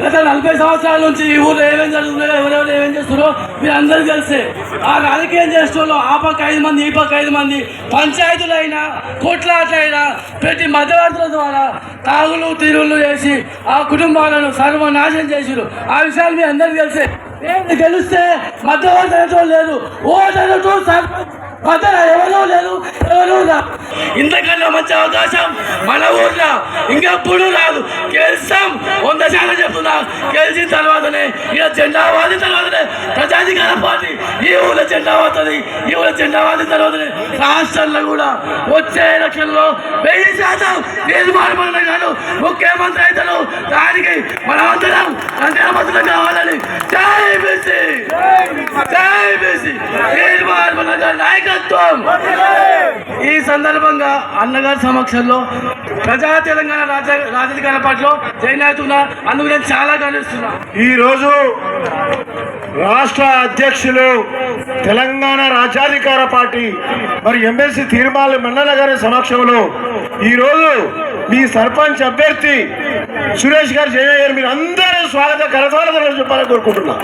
గత నలభై సంవత్సరాల నుంచి ఈ ఊళ్ళో ఏమేం జరుగుతున్నాయో ఎవరెవరు ఏమేం చేస్తున్నారో మీరు అందరూ తెలిసే ఆ రాజకీయం చేస్తున్న ఆ పక్క ఐదు మంది ఈ పక్క ఐదు మంది పంచాయతీలైనా కోట్లాట్లైనా ప్రతి మధ్యవర్తుల ద్వారా తాగులు తీరులు చేసి ఆ కుటుంబాలను సర్వనాశనం చేసిరు ఆ విషయాలు మీ అందరూ తెలిసే. నేను గెలిస్తే మధ్యవర్తి లేదు ఓ సర్పంచ్ ఇంతకన్నా మంచి అవకాశం మన ఊర్లో ఇంకెప్పుడు రాదు. గెలుస్తాం. వంద శాతం చెప్తున్నా. గెలిచిన తర్వాతనే ఇక జెండా వాదిన తర్వాతనే ప్రజాధికార పార్టీ ఈ ఊళ్ళో జెండా వాడుతుంది. ఈ ఊళ్ళో జెండా వాదిన తర్వాతనే రాష్ట్రంలో కూడా వచ్చే ఎలక్షన్లో వెయ్యి శాతం తీర్మానం కాదు. ముఖ్యమంత్రి అవుతారు దానికి మనమంతరం కంటే కావాలని జై బీసీ! జై బీసీ! తీర్మానం నాయకత్వం! ఈ సందర్భంగా అన్నగారి సమక్షంలో ప్రజా తెలంగాణ రాజ రాజధికార పార్టీలో జాయిన్ అవుతున్నా అందుకు నేను చాలా గర్విస్తున్నా ఈ రోజు రాష్ట్ర అధ్యక్షులు తెలంగాణ రాజ్యాధికార పార్టీ మరి ఎమ్మెల్సీ తీర్మాల మండల గారి సమక్షంలో ఈ రోజు మీ సర్పంచ్ అభ్యర్థి సురేష్ గారు జయ గారు మీరు అందరూ స్వాగత కరతాల చెప్పాలని కోరుకుంటున్నా.